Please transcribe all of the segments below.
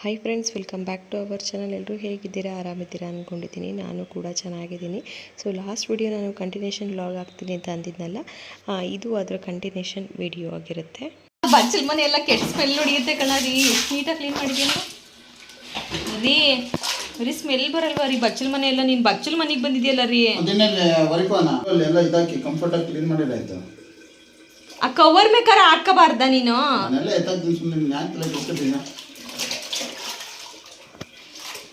Hi friends welcome back to our channel ಎಲ್ಲರೂ ಹೇಗಿದ್ದೀರಾ? ಆರಾಮಿದ್ದೀರಾ ಅಂದ್ಕೊಂಡಿದ್ದೀನಿ ನಾನು ಕೂಡ ಚೆನ್ನಾಗಿದ್ದೀನಿ. ಸೊ ಲಾಸ್ಟ್ ವಿಡಿಯೋ ನಾನು ಕಂಟಿನ್ಯೂಷನ್ ಲಾಗ್ ಆಗ್ತೀನಿ ಅಂತ ಅಂದಿದ್ನಲ್ಲ ಇದು ಅದರ ಕಂಟಿನ್ಯೂಷನ್ ವಿಡಿಯೋ ಆಗಿರುತ್ತೆ. ಬಚ್ಚಲ್ ಮನೆ ಎಲ್ಲ ಕೆಟ್ಟ ಸ್ಮೆಲ್ ಹೊಡಿಯುತ್ತೆ ಕಣ ರೀ. ಎಷ್ಟು ನೀಟಾಗಿ ಕ್ಲೀನ್ ಮಾಡಿದ್ಯಲ್ಲ ರೀ ಬರೀ ಸ್ಮೆಲ್ ಬರಲ್ವಾ ರೀ ಬಚ್ಚಲ್ ಮನೆ ಎಲ್ಲ? ನೀನು ಬಚ್ಚಲ್ ಮನೆಗೆ ಬಂದಿದ್ಯಲ್ಲ ರೀ? ಆ ಕವರ್ ಮೇಕಾರ ಹಾಕಬಾರ್ದ ನೀನು?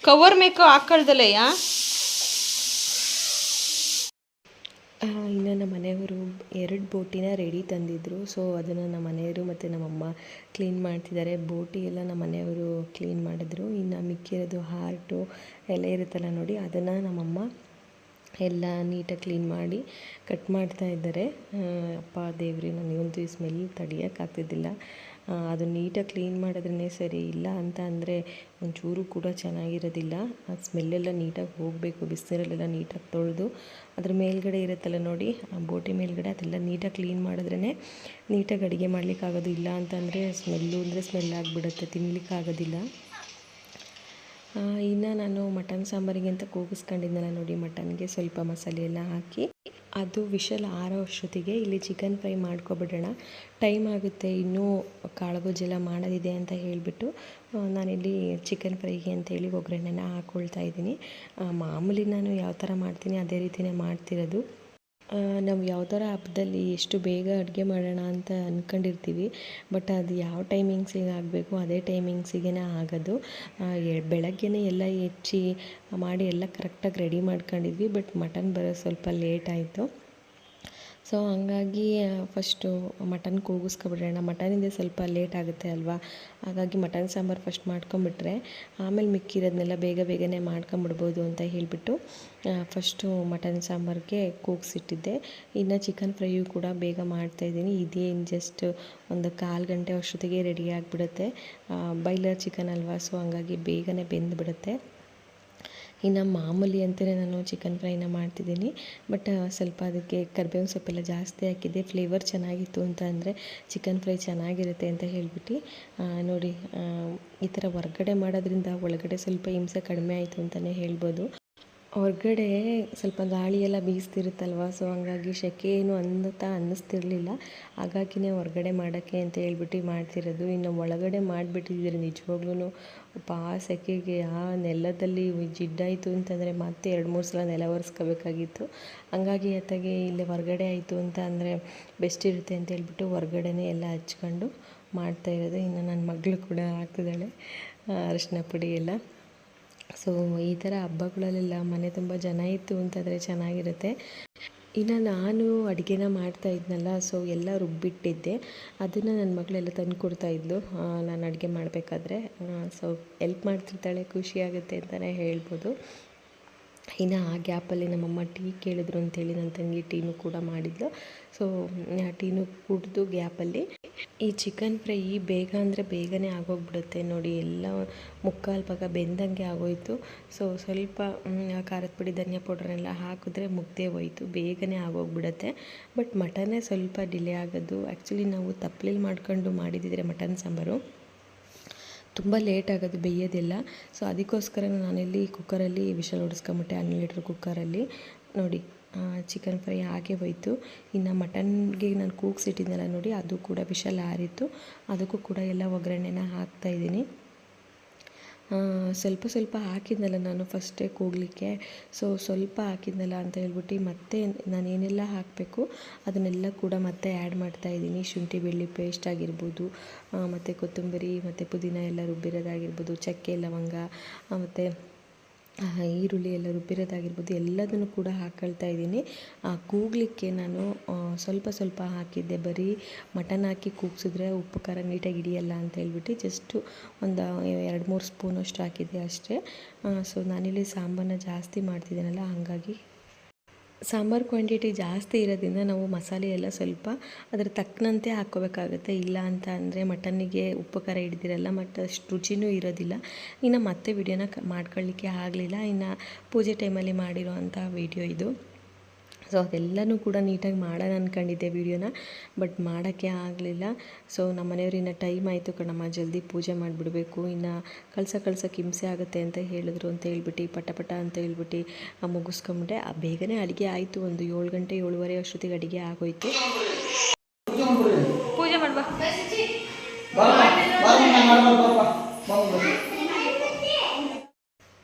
ಕವರ್ ಮೇಕ ಹಾಕೊಳ್ದಲ್ಲಯ್ಯ ಇನ್ನು ನಮ್ಮ ಮನೆಯವರು ಎರಡು ಬೋಟಿನ ರೆಡಿ ತಂದಿದ್ದರು ಸೊ ಅದನ್ನು ನಮ್ಮ ಮನೆಯವರು ಮತ್ತು ನಮ್ಮಮ್ಮ ಕ್ಲೀನ್ ಮಾಡ್ತಿದ್ದಾರೆ. ಬೋಟಿ ಎಲ್ಲ ನಮ್ಮ ಮನೆಯವರು ಕ್ಲೀನ್ ಮಾಡಿದ್ರು. ಇನ್ನು ಮಿಕ್ಕಿರೋದು ಹಾರ್ಟು ಎಲ್ಲ ಇರುತ್ತಲ್ಲ ನೋಡಿ, ಅದನ್ನು ನಮ್ಮಮ್ಮ ಎಲ್ಲ ನೀಟಾಗಿ ಕ್ಲೀನ್ ಮಾಡಿ ಕಟ್ ಮಾಡ್ತಾ ಇದ್ದಾರೆ. ಅಪ್ಪ, ದೇವ್ರಿ ನನಗಂತೂ ಈ ಸ್ಮೆಲ್ ತಡಿಯೋಕ್ಕಾಗ್ತಿದ್ದಿಲ್ಲ ಅದು ನೀಟಾಗಿ ಕ್ಲೀನ್ ಮಾಡಿದ್ರೇ ಸರಿ, ಇಲ್ಲ ಅಂತ ಅಂದರೆ ಒಂಚೂರು ಕೂಡ ಚೆನ್ನಾಗಿರೋದಿಲ್ಲ. ಆ ಸ್ಮೆಲ್ಲೆಲ್ಲ ನೀಟಾಗಿ ಹೋಗಬೇಕು ಬಿಸಿನೀರಲ್ಲೆಲ್ಲ ನೀಟಾಗಿ ತೊಳೆದು ಅದ್ರ ಮೇಲ್ಗಡೆ ಇರುತ್ತಲ್ಲ ನೋಡಿ, ಆ ಬೋಟಿ ಮೇಲ್ಗಡೆ ಅದೆಲ್ಲ ನೀಟಾಗಿ ಕ್ಲೀನ್ ಮಾಡಿದ್ರೇ ನೀಟಾಗಿ ಅಡುಗೆ ಮಾಡಲಿಕ್ಕಾಗೋದು ಇಲ್ಲ ಅಂತಂದರೆ ಸ್ಮೆಲ್ಲು ಅಂದರೆ ಸ್ಮೆಲ್ ಆಗಿಬಿಡುತ್ತೆ ತಿನ್ನಲಿಕ್ಕಾಗೋದಿಲ್ಲ ಇನ್ನು ನಾನು ಮಟನ್ ಸಾಂಬಾರಿಗೆ ಅಂತ ಕೂಗಿಸ್ಕೊಂಡಿದ್ನಲ್ಲ ನೋಡಿ, ಮಟನ್ಗೆ ಸ್ವಲ್ಪ ಮಸಾಲೆ ಎಲ್ಲ ಹಾಕಿ, ಅದು ವಿಷಲ್ ಆರೋ ಅಷ್ಟೊತ್ತಿಗೆ ಇಲ್ಲಿ ಚಿಕನ್ ಫ್ರೈ ಮಾಡ್ಕೊಬಿಡೋಣ. ಟೈಮ್ ಆಗುತ್ತೆ, ಇನ್ನೂ ಕಾಳುಗೊಜ್ಜೆಲ್ಲ ಮಾಡೋದಿದೆ ಅಂತ ಹೇಳಿಬಿಟ್ಟು ನಾನಿಲ್ಲಿ ಚಿಕನ್ ಫ್ರೈಗೆ ಅಂತೇಳಿ ಒಗ್ಗರಣೆನ ಹಾಕ್ಕೊಳ್ತಾ ಇದ್ದೀನಿ. ಮಾಮೂಲಿ ನಾನು ಯಾವ ಥರ ಮಾಡ್ತೀನಿ, ಅದೇ ರೀತಿಯೇ ಮಾಡ್ತಿರೋದು. ನಾವು ಯಾವ್ದಾರ ಹಬ್ಬದಲ್ಲಿ ಎಷ್ಟು ಬೇಗ ಅಡುಗೆ ಮಾಡೋಣ ಅಂತ ಅಂದ್ಕೊಂಡಿರ್ತೀವಿ ಬಟ್ ಅದು ಯಾವ ಟೈಮಿಂಗ್ಸಿಗೆ ಆಗಬೇಕು, ಅದೇ ಟೈಮಿಂಗ್ಸಿಗೆ ಆಗೋದು. ಬೆಳಗ್ಗೆನೇ ಎಲ್ಲ ಹೆಚ್ಚಿ ಮಾಡಿ ಎಲ್ಲ ಕರೆಕ್ಟಾಗಿ ರೆಡಿ ಮಾಡ್ಕೊಂಡಿದ್ವಿ ಬಟ್ ಮಟನ್ ಬರೋದು ಸ್ವಲ್ಪ ಲೇಟ್ ಆಯಿತು. ಸೊ ಹಂಗಾಗಿ ಫಸ್ಟು ಮಟನ್ ಕೂಗಿಸ್ಕೊಬಿಡೋಣ. ಮಟನಿಂದ ಸ್ವಲ್ಪ ಲೇಟ್ ಆಗುತ್ತೆ ಅಲ್ವಾ? ಹಾಗಾಗಿ ಮಟನ್ ಸಾಂಬಾರು ಫಸ್ಟ್ ಮಾಡ್ಕೊಂಬಿಟ್ರೆ, ಆಮೇಲೆ ಮಿಕ್ಕಿರೋದನ್ನೆಲ್ಲ ಬೇಗ ಬೇಗನೆ ಮಾಡ್ಕೊಂಬಿಡ್ಬೋದು ಅಂತ ಹೇಳಿಬಿಟ್ಟು ಫಸ್ಟು ಮಟನ್ ಸಾಂಬಾರಿಗೆ ಕೂಗಿಸಿಟ್ಟಿದ್ದೆ. ಇನ್ನು ಚಿಕನ್ ಫ್ರೈಯು ಕೂಡ ಬೇಗ ಮಾಡ್ತಾಯಿದ್ದೀನಿ. ಇದೇನು ಜಸ್ಟ್ ಒಂದು ಕಾಲು ಗಂಟೆ ಅಷ್ಟೊತ್ತಿಗೆ ರೆಡಿ ಆಗಿಬಿಡುತ್ತೆ. ಬೈಲರ್ ಚಿಕನ್ ಅಲ್ವಾ? ಸೊ ಹಂಗಾಗಿ ಬೇಗನೆ ಬೆಂದುಬಿಡುತ್ತೆ. ಇನ್ನು ಮಾಮೂಲಿ ಅಂತಲೇ ನಾನು ಚಿಕನ್ ಫ್ರೈನ ಮಾಡ್ತಿದ್ದೀನಿ. ಬಟ್ ಸ್ವಲ್ಪ ಅದಕ್ಕೆ ಕರ್ಬೇವಿನ ಸೊಪ್ಪೆಲ್ಲ ಜಾಸ್ತಿ ಹಾಕಿದ್ದೆ. ಫ್ಲೇವರ್ ಚೆನ್ನಾಗಿತ್ತು ಅಂತ ಅಂದರೆ ಚಿಕನ್ ಫ್ರೈ ಚೆನ್ನಾಗಿರುತ್ತೆ ಅಂತ ಹೇಳ್ಬಿಟ್ಟು ನೋಡಿ ಈ ಥರ ಹೊರ್ಗಡೆ ಮಾಡೋದ್ರಿಂದ ಒಳಗಡೆ ಸ್ವಲ್ಪ ಹಿಂಸೆ ಕಡಿಮೆ ಆಯಿತು ಅಂತಲೇ ಹೇಳ್ಬೋದು. ಹೊರ್ಗಡೆ ಸ್ವಲ್ಪ ಗಾಳಿ ಎಲ್ಲ ಬೀಸ್ತಿರುತ್ತಲ್ವ? ಸೊ ಹಂಗಾಗಿ ಸೆಕೆ ಏನು ಅನ್ನುತ್ತಾ ಅನ್ನಿಸ್ತಿರ್ಲಿಲ್ಲ. ಹಾಗಾಗಿನೇ ಹೊರಗಡೆ ಮಾಡೋಕ್ಕೆ ಅಂತ ಹೇಳ್ಬಿಟ್ಟು ಮಾಡ್ತಿರೋದು. ಇನ್ನು ಒಳಗಡೆ ಮಾಡಿಬಿಟ್ಟಿದ್ರೆ ನಿಜವಾಗ್ಲೂ ಪಾ ಸೆಕೆಗೆ, ಆ ನೆಲದಲ್ಲಿ ಜಿಡ್ಡಾಯಿತು ಅಂತಂದರೆ ಮತ್ತೆ ಎರಡು ಮೂರು ಸಲ ನೆಲ ಒರೆಸ್ಕೋಬೇಕಾಗಿತ್ತು. ಹಂಗಾಗಿ ಅತ್ತಾಗೆ ಇಲ್ಲೇ ಹೊರಗಡೆ ಆಯಿತು ಅಂತ ಅಂದರೆ ಬೆಸ್ಟ್ ಇರುತ್ತೆ ಅಂತ ಹೇಳ್ಬಿಟ್ಟು ಹೊರಗಡೆನೇ ಎಲ್ಲ ಹಚ್ಕೊಂಡು ಮಾಡ್ತಾ ಇರೋದು. ಇನ್ನು ನನ್ನ ಮಗಳು ಕೂಡ ಹಾಕ್ತಿದ್ದಾಳೆ ಅರಿಶಿನ ಪುಡಿ ಎಲ್ಲ. ಸೊ ಈ ಥರ ಹಬ್ಬಗಳಲ್ಲೆಲ್ಲ ಮನೆ ತುಂಬ ಜನ ಇತ್ತು ಅಂತಂದರೆ ಚೆನ್ನಾಗಿರುತ್ತೆ. ಇನ್ನು ನಾನು ಅಡುಗೆನ ಮಾಡ್ತಾ ಇದ್ನಲ್ಲ ಸೊ ಎಲ್ಲ ರುಬ್ಬಿಟ್ಟಿದ್ದೆ. ಅದನ್ನು ನನ್ನ ಮಗಳೆಲ್ಲ ತಂದು ಕೊಡ್ತಾ ಇದ್ಲು. ನಾನು ಅಡುಗೆ ಮಾಡಬೇಕಾದ್ರೆ ಸೊ ಎಲ್ಪ್ ಮಾಡ್ತಿರ್ತಾಳೆ, ಖುಷಿ ಆಗುತ್ತೆ ಅಂತಲೇ ಹೇಳ್ಬೋದು. ಇನ್ನು ಆ ಗ್ಯಾಪಲ್ಲಿ ನಮ್ಮಮ್ಮ ಟೀ ಕೇಳಿದ್ರು ಅಂತೇಳಿ ನನ್ನ ತಂಗಿ ಟೀನು ಕೂಡ ಮಾಡಿದ್ಲು. ಸೊ ಟೀನು ಕುಡಿದು ಗ್ಯಾಪಲ್ಲಿ ಈ ಚಿಕನ್ ಫ್ರೈ ಬೇಗ ಅಂದರೆ ಬೇಗನೆ ಆಗೋಗ್ಬಿಡುತ್ತೆ ನೋಡಿ, ಎಲ್ಲ ಮುಕ್ಕಾಲು ಭಾಗ ಬೆಂದಂಗೆ ಆಗೋಯಿತು. ಸೊ ಸ್ವಲ್ಪ ಖಾರದ ಪುಡಿ, ಧನಿಯಾ ಪೌಡ್ರನ್ನೆಲ್ಲ ಹಾಕಿದ್ರೆ ಮುಗ್ದೇ ಹೋಯ್ತು, ಬೇಗನೆ ಆಗೋಗ್ಬಿಡುತ್ತೆ. ಬಟ್ ಮಟನೇ ಸ್ವಲ್ಪ ಡಿಲೇ ಆಗೋದು. ಆ್ಯಕ್ಚುಲಿ ನಾವು ತಪ್ಪಲೆಲಿ ಮಾಡ್ಕೊಂಡು ಮಾಡಿದ್ದಿದ್ರೆ ಮಟನ್ ಸಾಂಬಾರು. ತುಂಬ ಲೇಟ್ ಆಗೋದು ಬೇಯೋದೆಲ್ಲ. ಸೊ ಅದಕ್ಕೋಸ್ಕರ ನಾನಿಲ್ಲಿ ಕುಕ್ಕರಲ್ಲಿ ವಿಷಲ್ ಹೊಡಿಸ್ಕೊಂಬಿಟ್ಟೆ ಹನ್ನೆರಡು ಲೀಟ್ರ್ ಕುಕ್ಕರಲ್ಲಿ. ನೋಡಿ ಚಿಕನ್ ಫ್ರೈ ಹಾಗೆ ಹೋಯಿತು. ಇನ್ನು ಮಟನ್ಗೆ ನಾನು ಕೂಗ್ಸಿಟ್ಟಿದ್ದೆನಲ್ಲ ನೋಡಿ, ಅದು ಕೂಡ ವಿಷಲ್ ಆರಿತ್ತು ಅದಕ್ಕೂ ಕೂಡ ಎಲ್ಲ ಒಗ್ಗರಣೆನ ಹಾಕ್ತಾಯಿದ್ದೀನಿ ಸ್ವಲ್ಪ ಸ್ವಲ್ಪ ಹಾಕಿದ್ನಲ್ಲ ನಾನು ಫಸ್ಟೇ ಕೂಗಲಿಕ್ಕೆ. ಸೊ ಸ್ವಲ್ಪ ಹಾಕಿದ್ನಲ್ಲ ಅಂತ ಹೇಳ್ಬಿಟ್ಟು ಮತ್ತೆ ನಾನು ಏನೆಲ್ಲ ಹಾಕಬೇಕು ಅದನ್ನೆಲ್ಲ ಕೂಡ ಮತ್ತೆ ಆ್ಯಡ್ ಮಾಡ್ತಾ ಇದ್ದೀನಿ. ಶುಂಠಿ, ಬೆಳ್ಳಿ ಪೇಸ್ಟ್ ಆಗಿರ್ಬೋದು ಮತ್ತು ಕೊತ್ತಂಬರಿ, ಮತ್ತು ಪುದೀನ ಎಲ್ಲ ರುಬ್ಬಿರೋದಾಗಿರ್ಬೋದು, ಚಕ್ಕೆ, ಲವಂಗ ಮತ್ತು ಈರುಳ್ಳಿ ಎಲ್ಲ ರುಬ್ಬಿರೋದಾಗಿರ್ಬೋದು ಎಲ್ಲದನ್ನು ಕೂಡ ಹಾಕ್ಕೊಳ್ತಾ ಇದ್ದೀನಿ. ಆ, ಕೂಗಲಿಕ್ಕೆ ನಾನು ಸ್ವಲ್ಪ ಸ್ವಲ್ಪ ಹಾಕಿದ್ದೆ. ಬರೀ ಮಟನ್ ಹಾಕಿ ಕೂಗ್ಸಿದ್ರೆ ಉಪ್ಪು ಖಾರ ನೀಟಾಗಿ ಹಿಡಿಯಲ್ಲ ಅಂತ ಹೇಳ್ಬಿಟ್ಟು ಜಸ್ಟು ಒಂದು ಎರಡು ಮೂರು ಸ್ಪೂನಷ್ಟು ಹಾಕಿದ್ದೆ ಅಷ್ಟೇ. ಸೊ ನಾನಿಲ್ಲಿ ಸಾಂಬಾರನ್ನ ಜಾಸ್ತಿ ಮಾಡ್ತಿದ್ದೀನಲ್ಲ ಹಾಗಾಗಿ ಸಾಂಬಾರು ಕ್ವಾಂಟಿಟಿ ಜಾಸ್ತಿ ಇರೋದ್ರಿಂದ ನಾವು ಮಸಾಲೆ ಎಲ್ಲ ಸ್ವಲ್ಪ ಅದರ ತಕ್ಕನಂತೆ ಹಾಕ್ಕೋಬೇಕಾಗುತ್ತೆ. ಇಲ್ಲ ಅಂತ ಅಂದರೆ ಮಟನ್ನಿಗೆ ಉಪ್ಪು ಖಾರ ಹಿಡ್ದಿರಲ್ಲ ಮತ್ತು ಅಷ್ಟು ರುಚಿನೂ ಇರೋದಿಲ್ಲ. ಇನ್ನು ಮತ್ತೆ ವಿಡಿಯೋನ ಮಾಡ್ಕೊಳ್ಳಿಕ್ಕೆ ಆಗಲಿಲ್ಲ. ಇನ್ನು ಪೂಜೆ ಟೈಮಲ್ಲಿ ಮಾಡಿರೋ ಅಂಥ ವಿಡಿಯೋ ಇದು. ಸೊ ಅದೆಲ್ಲನೂ ಕೂಡ ನೀಟಾಗಿ ಮಾಡೋಣ ಅಂದ್ಕೊಂಡಿದ್ದೆ ವೀಡಿಯೋನ ಬಟ್ ಮಾಡೋಕ್ಕೆ ಆಗಲಿಲ್ಲ ಸೊ ನಮ್ಮ ಮನೆಯವ್ರು ಇನ್ನು ಟೈಮ್ ಆಯಿತು ಕಣಮ್ಮ ಜಲ್ದಿ ಪೂಜೆ ಮಾಡಿಬಿಡಬೇಕು ಇನ್ನು ಕಳ್ಸ ಕಳ್ಸೋಕೆ ಹಿಂಸೆ ಆಗುತ್ತೆ ಅಂತ ಹೇಳಿದ್ರು ಅಂತ ಹೇಳ್ಬಿಟ್ಟು ಪಟ ಪಟ ಅಂತ ಹೇಳ್ಬಿಟ್ಟು ಆ, ಮುಗಿಸ್ಕೊಂಬಿಟ್ಟೆ ಆ, ಬೇಗನೆ ಅಡುಗೆ ಆಯಿತು ಒಂದು ಏಳು ಗಂಟೆ ಏಳುವರೆ ಅಷ್ಟೊತ್ತಿಗೆ ಅಡುಗೆ ಆಗೋಯ್ತು ಪೂಜೆ ಮಾಡ್ಬಾ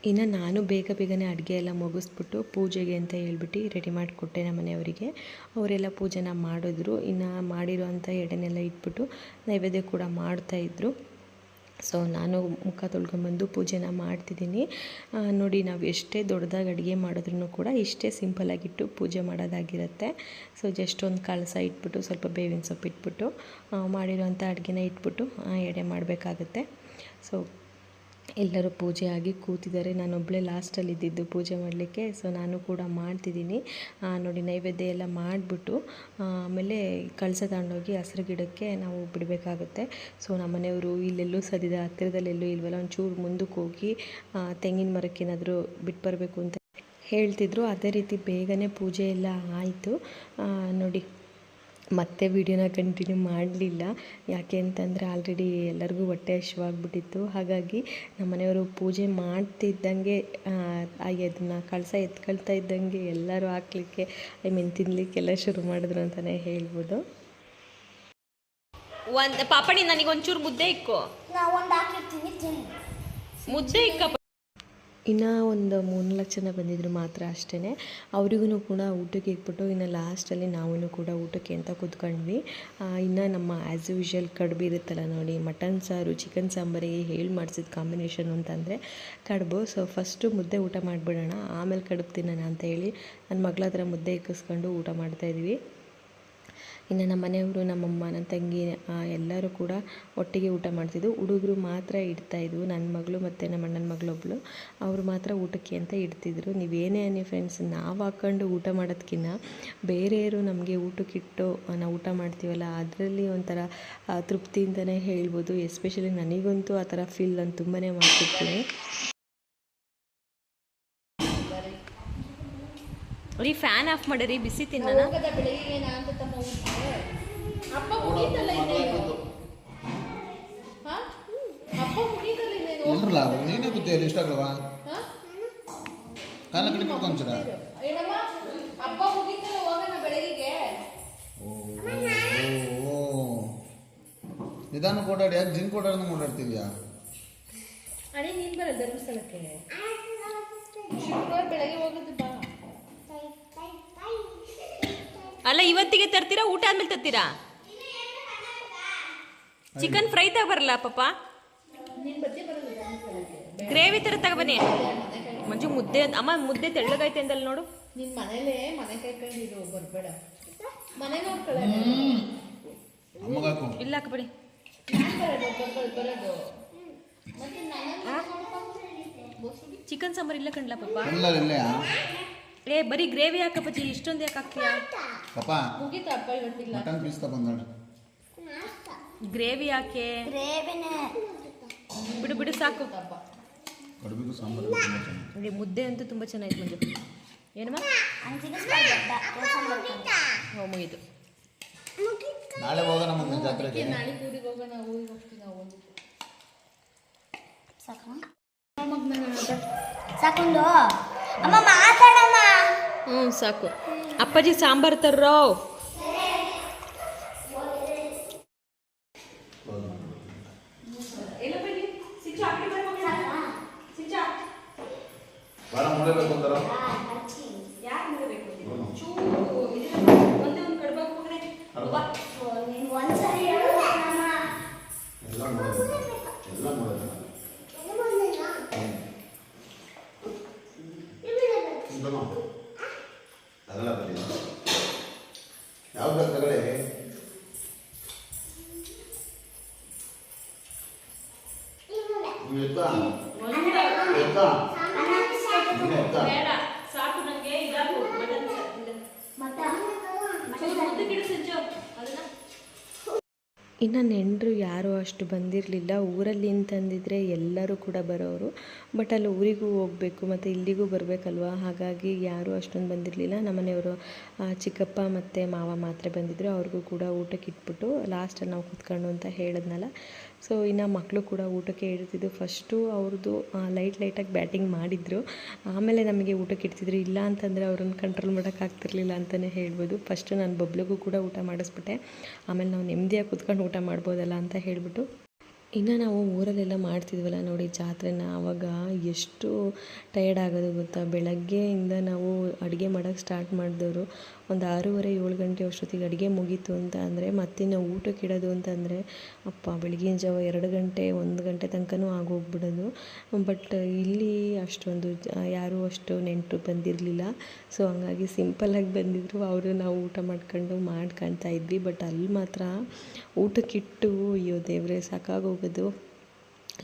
ಇನ್ನು ನಾನು ಬೇಗ ಬೇಗನೆ ಅಡುಗೆ ಎಲ್ಲ ಮುಗಿಸ್ಬಿಟ್ಟು ಪೂಜೆಗೆ ಅಂತ ಹೇಳ್ಬಿಟ್ಟು ರೆಡಿ ಮಾಡಿಕೊಟ್ಟೆ ನಮ್ಮ ಮನೆಯವರಿಗೆ ಅವರೆಲ್ಲ ಪೂಜೆನ ಮಾಡಿದ್ರು. ಇನ್ನು ಮಾಡಿರೋವಂಥ ಎಡೆನೆಲ್ಲ ಇಟ್ಬಿಟ್ಟು ನೈವೇದ್ಯ ಕೂಡ ಮಾಡ್ತಾಯಿದ್ರು ಸೊ ನಾನು ಮುಖ ತೊಳ್ಕೊಂಬಂದು ಪೂಜೆನ ಮಾಡ್ತಿದ್ದೀನಿ. ನೋಡಿ, ನಾವು ಎಷ್ಟೇ ದೊಡ್ಡದಾಗಿ ಅಡುಗೆ ಮಾಡಿದ್ರೂ ಕೂಡ ಇಷ್ಟೇ ಸಿಂಪಲಾಗಿಟ್ಟು ಪೂಜೆ ಮಾಡೋದಾಗಿರುತ್ತೆ. ಸೊ ಜಸ್ಟ್ ಒಂದು ಕಳಸ ಇಟ್ಬಿಟ್ಟು, ಸ್ವಲ್ಪ ಬೇವಿನ ಸೊಪ್ಪು ಇಟ್ಬಿಟ್ಟು ಮಾಡಿರೋವಂಥ ಅಡುಗೆನ ಇಟ್ಬಿಟ್ಟು ಎಡೆ ಮಾಡಬೇಕಾಗತ್ತೆ. ಸೊ ಎಲ್ಲರೂ ಪೂಜೆ ಆಗಿ ಕೂತಿದ್ದಾರೆ. ನಾನೊಬ್ಬಳೇ ಲಾಸ್ಟಲ್ಲಿ ಇದ್ದಿದ್ದು ಪೂಜೆ ಮಾಡಲಿಕ್ಕೆ ಸೊ ನಾನು ಕೂಡ ಮಾಡ್ತಿದ್ದೀನಿ. ನೋಡಿ ನೈವೇದ್ಯ ಎಲ್ಲ ಮಾಡಿಬಿಟ್ಟು ಆಮೇಲೆ ಕಳಸ ತಗೊಂಡೋಗಿ ಹಸಿರು ಗಿಡಕ್ಕೆ ನಾವು ಬಿಡಬೇಕಾಗುತ್ತೆ. ಸೊ ನಮ್ಮ ಮನೆಯವರು ಇಲ್ಲೆಲ್ಲೂ ಸದಿದ ಹತ್ತಿರದಲ್ಲೆಲ್ಲೂ ಇಲ್ವಲ್ಲ, ಒಂಚೂರು ಮುಂದಕ್ಕೆ ಹೋಗಿ ತೆಂಗಿನ ಮರಕ್ಕೇನಾದರೂ ಬಿಟ್ಟು ಬರಬೇಕು ಅಂತ ಹೇಳ್ತಿದ್ರು. ಅದೇ ರೀತಿ ಬೇಗನೆ ಪೂಜೆ ಎಲ್ಲ ಆಯಿತು. ನೋಡಿ ಮತ್ತೆ ವಿಡಿಯೋನ ಕಂಟಿನ್ಯೂ ಮಾಡಲಿಲ್ಲ. ಯಾಕೆ ಅಂತಂದರೆ ಆಲ್ರೆಡಿ ಎಲ್ಲರಿಗೂ ಹೊಟ್ಟೆ ಹಸಿವಾಗ್ಬಿಟ್ಟಿತ್ತು. ಹಾಗಾಗಿ ನಮ್ಮ ಮನೆಯವರು ಪೂಜೆ ಮಾಡ್ತಿದ್ದಂಗೆ ಅದನ್ನು ಕಳಸ ಎತ್ಕೊಳ್ತಾ ಇದ್ದಂಗೆ ಎಲ್ಲರೂ ಹಾಕ್ಲಿಕ್ಕೆ ಐ ಮೀನ್ ತಿನ್ನಲಿಕ್ಕೆಲ್ಲ ಶುರು ಮಾಡಿದ್ರು ಅಂತಲೇ ಹೇಳ್ಬೋದು. ಒಂದು ಪಾಪಡಿ ನನಗೆ ಒಂಚೂರು ಮುದ್ದೆ ಇಕ್ಕೋ. ಮುದ್ದೆ ಇಕ್ಕಪ್ಪ ಇನ್ನು ಒಂದು ಮೂರು ನಾಲ್ಕು ಜನ ಬಂದಿದ್ರು ಮಾತ್ರ ಅಷ್ಟೇ ಅವ್ರಿಗೂ ಕೂಡ ಊಟಕ್ಕೆ ಇಟ್ಬಿಟ್ಟು ಇನ್ನು ಲಾಸ್ಟಲ್ಲಿ ನಾವೂ ಕೂಡ ಊಟಕ್ಕೆ ಅಂತ ಕೂತ್ಕೊಂಡ್ವಿ. ಇನ್ನು ನಮ್ಮ ಆ್ಯಸ್ ಯೂಶ್ವಲ್ ಕಡುಬು ಇರುತ್ತಲ್ಲ ನೋಡಿ, ಮಟನ್ ಸಾರು ಚಿಕನ್ ಸಾಂಬಾರಿಗೆ ಹೇಳಿ ಮಾಡಿಸಿದ ಕಾಂಬಿನೇಷನ್ ಅಂತಂದರೆ ಕಡುಬು. ಸೊ ಫಸ್ಟು ಮುದ್ದೆ ಊಟ ಮಾಡಿಬಿಡೋಣ, ಆಮೇಲೆ ಕಡುಬು ತಿನ್ನೋಣ ಅಂತ ಹೇಳಿ ನನ್ನ ಮಗಳ ಹತ್ರ ಮುದ್ದೆ ಇಕ್ಕಿಸ್ಕೊಂಡು ಊಟ ಮಾಡ್ತಾಯಿದ್ವಿ ಇನ್ನು ನಮ್ಮ ಮನೆಯವರು ನಮ್ಮಮ್ಮ ನನ್ನ ತಂಗಿ ಎಲ್ಲರೂ ಕೂಡ ಒಟ್ಟಿಗೆ ಊಟ ಮಾಡ್ತಿದ್ವು. ಹುಡುಗರು ಮಾತ್ರ ಇಡ್ತಾಯಿದ್ವು ನನ್ನ ಮಗಳು ಮತ್ತು ನಮ್ಮ ಅಣ್ಣನ ಮಗಳೊಬ್ಳು. ಅವರು ಮಾತ್ರ ಊಟಕ್ಕೆ ಅಂತ ಇಡ್ತಿದ್ರು. ನೀವೇನೇ ಅನ್ನಿ ಫ್ರೆಂಡ್ಸ್ ನಾವು ಹಾಕ್ಕೊಂಡು ಊಟ ಮಾಡೋದಕ್ಕಿಂತ ಬೇರೆಯವರು ನಮಗೆ ಊಟಕ್ಕಿಟ್ಟು ನಾವು ಊಟ ಮಾಡ್ತೀವಲ್ಲ, ಅದರಲ್ಲಿ ಒಂಥರ ತೃಪ್ತಿ ಅಂತಲೇ ಹೇಳ್ಬೋದು. ಎಸ್ಪೆಷಲಿ ನನಗಂತೂ ಆ ಥರ ಫೀಲ್ ನಾನು ತುಂಬಾ ಮಾಡ್ತಿರ್ತೀನಿ. ರೀ ಫ್ಯಾನ್ ಆಫ್ ಮಾಡಿರಿ ಬಿಸಿ ತಿನ್ನೋಣ. ಎಲ್ರಲ್ಲ ನೀನೇ ಕೂತಿಯಲ್ಲಿ ಇಷ್ಟ ಆಗಲ್ವಾ? ಕಾಲ ಕಡೆ ನಿಧಾನ ಓಡಾಡಿ ಯಾಕೆ ಜಿನ್ ಓಡಾಡ್ದಂಗೆ ಓಡಾಡ್ತಿದ್ಯಾ? ನೀನ್ ಬರ ಧರ್ಮಸ್ಥಳಕ್ಕೆ? ಶುಕ್ರವಾರ ಬೆಳಗ್ಗೆ ಹೋಗೋದು ಬಾ. ಅಲ್ಲ ಇವತ್ತಿಗೆ ತರ್ತೀರಾ ಊಟ ಆದ್ಮೇಲೆ ತರ್ತೀರಾ? ಚಿಕನ್ ಫ್ರೈ ತಗಬರಲ್ಲ ಪಾಪ. ಗ್ರೇವಿ ಥರ ತಗೊಬನ್ನಿ ಮಂಜು ಮುದ್ದೆ ಅಮ್ಮ ಮುದ್ದೆ ತೆಳ್ಳಗೈತೆ ಅಂದಲ್ಲ ನೋಡು. ನಿನ್ ಮನೇಲೆ ಮನೆ ಕೈಕೊಂಡಿರು ಬರ್ಬೇಡ. ಮನೆ ನೋಡ್ಕೊಳ್ಳ ಅಮ್ಮಗಾಕು ಇಲ್ಲ ಹಾಕಬೇಡಿ ಚಿಕನ್ ಸಾಂಬಾರ್ ಇಲ್ಲ ಕಣ್ಲ ಪಾಪ? ಏ ಬರೀ ಗ್ರೇವಿ ಹಾಕಪ್ಪಚ್ಚಿ ಇಷ್ಟೊಂದು ಯಾಕೆ ಹಾಕ್ತೀಯಾ? ಪಾಪ ಮುಗೀತಾ ಅಪ್ಪ ಇವತ್ತಿಲ್ಲ. ಮಟನ್ ಪೀಸ್ ತಗೊಂಡ್ ಗ್ರೇವಿ ಹಾಕೆ ಬಿಡು ಬಿಡು ಸಾಕು. ಅಪ್ಪ ಕಡುಬಿಗೂ ಸಾಂಬಾರು ತುಂಬಾ ಚೆನ್ನಾಗಿ ಇಲ್ಲಿ ಮುದ್ದೆ ಅಂತೂ ತುಂಬ ಚೆನ್ನಾಗಿತ್ತು ಮಂಜು. ಏನಮ್ಮ? ಹೋ ಮುಗೀತು. ನಾಳೆ ಹೋಗೋಣ ಮುಂದೆ ಜಾತ್ರೆಗೆ. ನಾಳೆ ಊರಿಗೆ ಹೋಗೋಣ ಊರಿಗೆ ಹೋಗ್ತೀವಿ ನಾವು ಒಂದು. ಸಾಕೊಂಡು ಅಮ್ಮ ಮಾತಾಡಮ್ಮ ಹ್ಞೂ ಸಾಕು. ಅಪ್ಪಾಜಿ ಸಾಂಬಾರು ತರ್ರೋ. ನೀನು ಸಾಕು ನನಗೆ ಇದಾಗು ಇನ್ನು ನೆಂಟರು ಯಾರೂ ಅಷ್ಟು ಬಂದಿರಲಿಲ್ಲ. ಊರಲ್ಲಿ ಅಂತಂದಿದ್ರೆ ಎಲ್ಲರೂ ಕೂಡ ಬರೋರು. ಬಟ್ ಅಲ್ಲಿ ಊರಿಗೂ ಹೋಗಬೇಕು ಮತ್ತು ಇಲ್ಲಿಗೂ ಬರಬೇಕಲ್ವ? ಹಾಗಾಗಿ ಯಾರೂ ಅಷ್ಟೊಂದು ಬಂದಿರಲಿಲ್ಲ. ನಮ್ಮನೆಯವರು ಮನೆಯವರು ಚಿಕ್ಕಪ್ಪ ಮತ್ತು ಮಾವ ಮಾತ್ರ ಬಂದಿದ್ದರು ಅವ್ರಿಗೂ ಕೂಡ ಊಟಕ್ಕೆ ಇಟ್ಬಿಟ್ಟು ಲಾಸ್ಟಲ್ಲಿ ನಾವು ಕೂತ್ಕೊಂಡು ಅಂತ ಹೇಳಿದ್ನಲ್ಲ. ಸೊ ಇನ್ನು ಮಕ್ಕಳು ಕೂಡ ಊಟಕ್ಕೆ ಇಡ್ತಿದ್ದು ಫಸ್ಟು ಅವ್ರದ್ದು ಲೈಟ್ ಲೈಟಾಗಿ ಬ್ಯಾಟಿಂಗ್ ಮಾಡಿದರು. ಆಮೇಲೆ ನಮಗೆ ಊಟಕ್ಕೆ ಇಡ್ತಿದ್ರು. ಇಲ್ಲ ಅಂತಂದರೆ ಅವ್ರನ್ನ ಕಂಟ್ರೋಲ್ ಮಾಡೋಕ್ಕಾಗ್ತಿರ್ಲಿಲ್ಲ ಅಂತಲೇ ಹೇಳ್ಬೋದು. ಫಸ್ಟು ನಾನು ಬಬ್ಲಿಗೂ ಕೂಡ ಊಟ ಮಾಡಿಸ್ಬಿಟ್ಟೆ. ಆಮೇಲೆ ನಾವು ನೆಮ್ಮದಿಯಾಗಿ ಕೂತ್ಕೊಂಡು ಊಟ ಮಾಡ್ಬೋದಲ್ಲ ಅಂತ ಹೇಳಿಬಿಟ್ಟು. ಇನ್ನು ನಾವು ಊರಲ್ಲೆಲ್ಲ ಮಾಡ್ತಿದ್ವಲ್ಲ ನೋಡಿ ಜಾತ್ರೆನ ಆವಾಗ ಎಷ್ಟು ಟಯರ್ಡ್ ಆಗೋದು ಗೊತ್ತಾ? ಬೆಳಗ್ಗೆಯಿಂದ ನಾವು ಅಡುಗೆ ಮಾಡೋಕ್ಕೆ ಸ್ಟಾರ್ಟ್ ಮಾಡಿದವರು ಒಂದು ಆರೂವರೆ ಏಳು ಗಂಟೆ ಅಷ್ಟೊತ್ತಿಗೆ ಅಡುಗೆ ಮುಗೀತು ಅಂತ ಅಂದರೆ ಮತ್ತಿನ್ನು ಊಟಕ್ಕೆ ಇಡೋದು ಅಂತಂದರೆ ಅಪ್ಪ ಬೆಳಗಿನ ಜಾವ ಎರಡು ಗಂಟೆ, ಒಂದು ಗಂಟೆ ತನಕನೂ ಆಗೋಗ್ಬಿಡೋದು. ಬಟ್ ಇಲ್ಲಿ ಅಷ್ಟೊಂದು ಯಾರೂ ಅಷ್ಟು ನೆಂಟರು ಬಂದಿರಲಿಲ್ಲ. ಸೊ, ಹಂಗಾಗಿ ಸಿಂಪಲ್ಲಾಗಿ ಬಂದಿದ್ದರು ಅವರು ನಾವು ಊಟ ಮಾಡ್ಕೊಂಡು ಮಾಡ್ಕೊಳ್ತಾ ಇದ್ವಿ. ಬಟ್ ಅಲ್ಲಿ ಮಾತ್ರ ಊಟಕ್ಕಿಟ್ಟು, ಅಯ್ಯೋ ದೇವರೇ, ಸಾಕಾಗೋಗೋದು.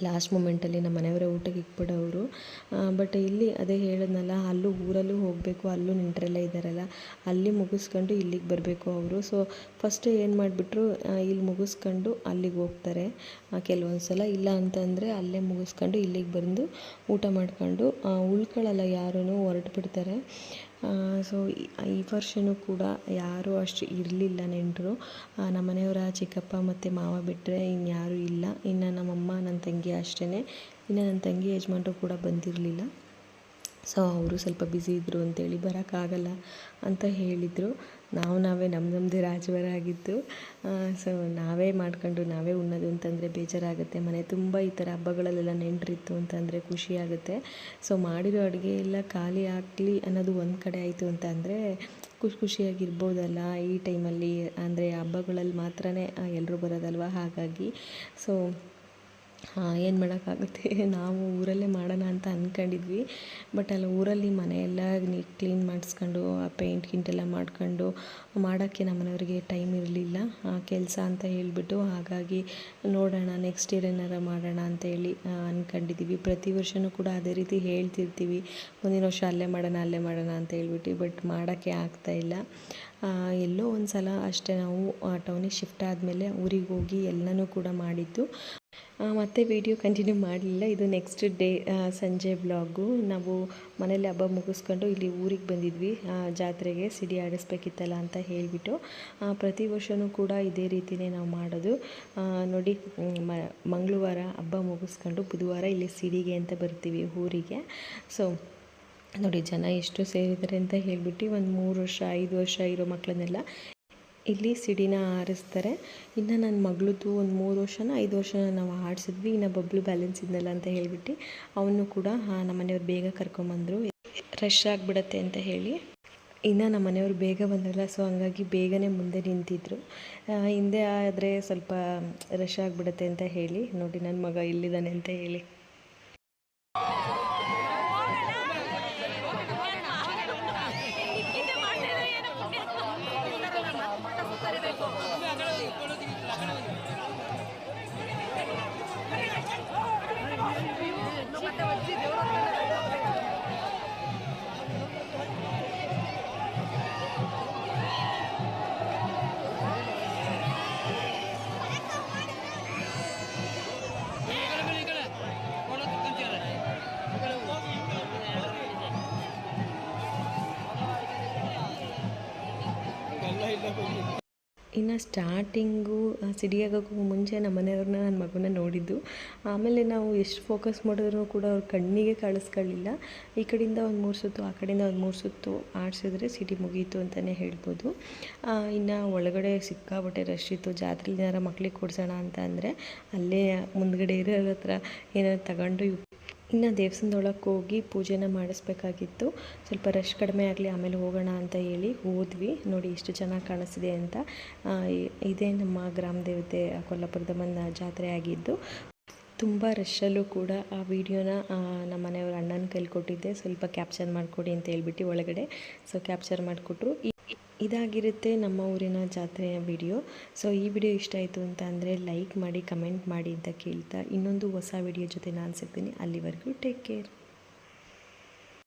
ಲಾಸ್ಟ್ ಮೂಮೆಂಟಲ್ಲಿ ನಮ್ಮ ಮನೆಯವರೇ ಊಟಕ್ಕೆ ಇಕ್ಬಿಡೋರು ಬಟ್ ಇಲ್ಲಿ ಅದೇ ಹೇಳಿದ್ನಲ್ಲ, ಅಲ್ಲೂ ಊರಲ್ಲೂ ಹೋಗಬೇಕು, ಅಲ್ಲೂ ನೆಂಟರೆಲ್ಲ ಇದ್ದಾರಲ್ಲ ಅಲ್ಲಿ ಮುಗಿಸ್ಕೊಂಡು ಇಲ್ಲಿಗೆ ಬರಬೇಕು ಅವರು. ಸೊ ಫಸ್ಟ್ ಏನು ಮಾಡಿಬಿಟ್ರು ಇಲ್ಲಿ ಮುಗಿಸ್ಕೊಂಡು ಅಲ್ಲಿಗೆ ಹೋಗ್ತಾರೆ. ಕೆಲವೊಂದು ಸಲ ಇಲ್ಲ ಅಂತಂದರೆ ಅಲ್ಲೇ ಮುಗಿಸ್ಕೊಂಡು ಇಲ್ಲಿಗೆ ಬಂದು ಊಟ ಮಾಡ್ಕೊಂಡು ಉಳ್ಕೊಳ್ಳಲ್ಲ ಯಾರೂ ಹೊರಟು ಬಿಡ್ತಾರೆ ಸೊ ಈ ವರ್ಷವೂ ಕೂಡ ಯಾರೂ ಅಷ್ಟು ಇರಲಿಲ್ಲ ನೆಂಟರು. ನಮ್ಮ ಮನೆಯವರ ಚಿಕ್ಕಪ್ಪ ಮತ್ತು ಮಾವ ಬಿಟ್ಟರೆ ಇನ್ಯಾರೂ ಇಲ್ಲ. ಇನ್ನು ನಮ್ಮಮ್ಮ, ನನ್ನ ತಂಗಿ ಅಷ್ಟೇ ಇನ್ನು ನನ್ನ ತಂಗಿ ಯಜಮಾನ್ರು ಕೂಡ ಬಂದಿರಲಿಲ್ಲ. ಸೊ ಅವರು ಸ್ವಲ್ಪ ಬ್ಯುಸಿ ಇದ್ದರು ಅಂತೇಳಿ ಬರೋಕ್ಕಾಗಲ್ಲ ಅಂತ ಹೇಳಿದರು. ನಾವು ನಾವೇ ನಮ್ಮ ನಮ್ಮದೇ ರಾಜವರಾಗಿದ್ದು ಸೊ ನಾವೇ ಮಾಡ್ಕೊಂಡು ನಾವೇ ಉಣ್ಣೋದು ಅಂತಂದರೆ ಬೇಜಾರಾಗುತ್ತೆ. ಮನೆ ತುಂಬ ಈ ಥರ ಹಬ್ಬಗಳಲ್ಲೆಲ್ಲ ನೆಂಟರಿತ್ತು ಅಂತಂದರೆ ಖುಷಿ ಆಗುತ್ತೆ ಸೊ ಮಾಡಿರೋ ಅಡುಗೆ ಎಲ್ಲ ಖಾಲಿ ಆಗಲಿ ಅನ್ನೋದು ಒಂದು ಕಡೆ ಆಯಿತು ಅಂತ ಅಂದರೆ ಖುಷಿ ಖುಷಿಯಾಗಿರ್ಬೋದಲ್ಲ ಈ ಟೈಮಲ್ಲಿ ಅಂದರೆ ಹಬ್ಬಗಳಲ್ಲಿ ಮಾತ್ರನೇ ಎಲ್ಲರೂ ಬರೋದಲ್ವ? ಹಾಗಾಗಿ ಸೊ ಏನು ಮಾಡೋಕ್ಕಾಗುತ್ತೆ? ನಾವು ಊರಲ್ಲೇ ಮಾಡೋಣ ಅಂತ ಅಂದ್ಕೊಂಡಿದ್ವಿ ಬಟ್ ಅಲ್ಲಿ ಊರಲ್ಲಿ ಮನೆಯೆಲ್ಲ ನೀಟ್ ಕ್ಲೀನ್ ಮಾಡಿಸ್ಕೊಂಡು, ಆ ಪೇಂಟ್ ಗಿಂಟೆಲ್ಲ ಮಾಡ್ಕೊಂಡು, ಮಾಡೋಕ್ಕೆ ನಮ್ಮ ಮನೆಯವ್ರಿಗೆ ಟೈಮ್ ಇರಲಿಲ್ಲ. ಕೆಲಸ ಅಂತ ಹೇಳಿಬಿಟ್ಟು ಹಾಗಾಗಿ ನೋಡೋಣ ನೆಕ್ಸ್ಟ್ ಇಯರ್ ಏನಾರ ಮಾಡೋಣ ಅಂತ ಹೇಳಿ ಅಂದ್ಕೊಂಡಿದ್ದೀವಿ ಪ್ರತಿ ವರ್ಷವೂ ಕೂಡ ಅದೇ ರೀತಿ ಹೇಳ್ತಿರ್ತೀವಿ. ಮುಂದಿನ ವರ್ಷ ಅಲ್ಲೇ ಮಾಡೋಣ ಅಲ್ಲೇ ಮಾಡೋಣ ಅಂತ ಹೇಳ್ಬಿಟ್ಟು, ಬಟ್ ಮಾಡೋಕ್ಕೆ ಆಗ್ತಾಯಿಲ್ಲ ಎಲ್ಲೋ ಒಂದು ಸಲ ಅಷ್ಟೇ ನಾವು ಟೌನಿಗೆ ಶಿಫ್ಟ್ ಆದಮೇಲೆ ಊರಿಗೆ ಹೋಗಿ ಎಲ್ಲನೂ ಕೂಡ ಮಾಡಿದ್ದು. ಮತ್ತೆ ವಿಡಿಯೋ ಕಂಟಿನ್ಯೂ ಮಾಡಲಿಲ್ಲ. ಇದು ನೆಕ್ಸ್ಟ್ ಡೇ ಸಂಜೆ ಬ್ಲಾಗು ನಾವು ಮನೇಲಿ ಹಬ್ಬ ಮುಗಿಸ್ಕೊಂಡು ಇಲ್ಲಿ ಊರಿಗೆ ಬಂದಿದ್ವಿ. ಜಾತ್ರೆಗೆ ಸಿಡಿ ಆಡಿಸ್ಬೇಕಿತ್ತಲ್ಲ ಅಂತ ಹೇಳಿಬಿಟ್ಟು ಪ್ರತಿ ವರ್ಷವೂ ಕೂಡ ಇದೇ ರೀತಿಯೇ ನಾವು ಮಾಡೋದು. ನೋಡಿ ಮಂಗಳವಾರ ಹಬ್ಬ ಮುಗಿಸ್ಕೊಂಡು ಬುಧವಾರ ಇಲ್ಲಿ ಸಿಡಿಗೆ ಅಂತ ಬರ್ತೀವಿ ಊರಿಗೆ. ಸೊ ನೋಡಿ ಜನ ಎಷ್ಟು ಸೇರಿದ್ದಾರೆ ಅಂತ ಹೇಳಿಬಿಟ್ಟು ಒಂದು ಮೂರು ವರ್ಷ, ಐದು ವರ್ಷ ಇರೋ ಮಕ್ಕಳನ್ನೆಲ್ಲ ಇಲ್ಲಿ ಸಿಡಿನ ಆರಿಸ್ತಾರೆ. ಇನ್ನು ನನ್ನ ಮಗಳದ್ದು ಒಂದು ಮೂರು ವರ್ಷನ ಐದು ವರ್ಷನ ನಾವು ಆಡಿಸಿದ್ವಿ, ಇನ್ನು ಬಬ್ಲು ಬ್ಯಾಲೆನ್ಸ್ ಇದ್ನಲ್ಲ ಅಂತ ಹೇಳಿಬಿಟ್ಟು ಅವನು ಕೂಡ ನಮ್ಮ ಮನೆಯವ್ರು ಬೇಗ ಕರ್ಕೊಂಬಂದರು. ರಶ್ ಆಗಿಬಿಡತ್ತೆ ಅಂತ ಹೇಳಿ ಇನ್ನು ನಮ್ಮ ಮನೆಯವ್ರು ಬೇಗ ಬಂದರಲ್ಲ, ಸೊ ಹಂಗಾಗಿ ಬೇಗನೆ ಮುಂದೆ ನಿಂತಿದ್ರು. ಹಿಂದೆ ಆದರೆ ಸ್ವಲ್ಪ ರಶ್ ಆಗಿಬಿಡತ್ತೆ ಅಂತ ಹೇಳಿ, ನೋಡಿ ನನ್ನ ಮಗ ಇಲ್ಲಿದ್ದಾನೆ ಅಂತ ಹೇಳಿ. ಇನ್ನು ಸ್ಟಾರ್ಟಿಂಗು ಸಿಡಿಯಾಗೋಕ್ಕೂ ಮುಂಚೆ ನಮ್ಮ ಮನೆಯವ್ರನ್ನ, ನನ್ನ ಮಗನ ನೋಡಿದ್ದು. ಆಮೇಲೆ ನಾವು ಎಷ್ಟು ಫೋಕಸ್ ಮಾಡಿದ್ರು ಕೂಡ ಅವ್ರ ಕಣ್ಣಿಗೆ ಕಳಿಸ್ಕೊಳ್ಳಿಲ್ಲ ಈ ಕಡೆಯಿಂದ ಒಂದು ಮೂರು ಸುತ್ತು, ಆ ಕಡೆಯಿಂದ ಒಂದು ಮೂರು ಸುತ್ತು ಆಡಿಸಿದ್ರೆ ಸಿಟಿ ಮುಗೀತು ಅಂತಲೇ ಹೇಳ್ಬೋದು. ಇನ್ನು ಒಳಗಡೆ ಸಿಕ್ಕಾಬಟ್ಟೆ ರಶ್ ಇತ್ತು. ಜಾತ್ರೆಲಿ ಏನಾರ ಮಕ್ಳಿಗೆ ಕೊಡ್ಸೋಣ ಅಂತ ಅಂದರೆ ಅಲ್ಲೇ ಮುಂದ್ಗಡೆ ಇರೋರ ಹತ್ರ ಏನಾರು ತಗೊಂಡು ಇನ್ನು ದೇವಸ್ಥಾನದೊಳಕ್ಕೆ ಹೋಗಿ ಪೂಜೆನ ಮಾಡಿಸ್ಬೇಕಾಗಿತ್ತು. ಸ್ವಲ್ಪ ರಶ್ ಕಡಿಮೆ ಆಗಲಿ, ಆಮೇಲೆ ಹೋಗೋಣ ಅಂತ ಹೇಳಿ ಹೋದ್ವಿ. ನೋಡಿ ಎಷ್ಟು ಚೆನ್ನಾಗಿ ಕಾಣಿಸ್ತಿದೆ ಅಂತ. ಇದೇ ನಮ್ಮ ಗ್ರಾಮ ದೇವತೆ ಕೊಲ್ಲಾಪುರದ ಮನ್ನ ಜಾತ್ರೆ ಆಗಿದ್ದು, ತುಂಬ ರಶಲ್ಲೂ ಕೂಡ ಆ ವಿಡಿಯೋನ ನಮ್ಮ ಮನೆಯವ್ರ ಅಣ್ಣನ ಕೈಲಿ ಕೊಟ್ಟಿದ್ದೆ. ಸ್ವಲ್ಪ ಕ್ಯಾಪ್ಚರ್ ಮಾಡಿಕೊಡಿ ಅಂತ ಹೇಳ್ಬಿಟ್ಟು ಒಳಗಡೆ. ಸೊ ಕ್ಯಾಪ್ಚರ್ ಮಾಡಿಕೊಟ್ರು. ಇದಾಗಿರುತ್ತೆ ನಮ್ಮ ಊರಿನ ಜಾತ್ರೆಯ ವಿಡಿಯೋ. ಸೊ, ಈ ವಿಡಿಯೋ ಇಷ್ಟ ಆಯಿತು ಅಂತ ಅಂದರೆ ಲೈಕ್ ಮಾಡಿ ಕಮೆಂಟ್ ಮಾಡಿ ಅಂತ ಕೇಳ್ತಾ ಇನ್ನೊಂದು ಹೊಸ ವಿಡಿಯೋ ಜೊತೆ ನಾನು ಸಿಗ್ತೀನಿ. ಅಲ್ಲಿವರೆಗೂ ಟೇಕ್ ಕೇರ್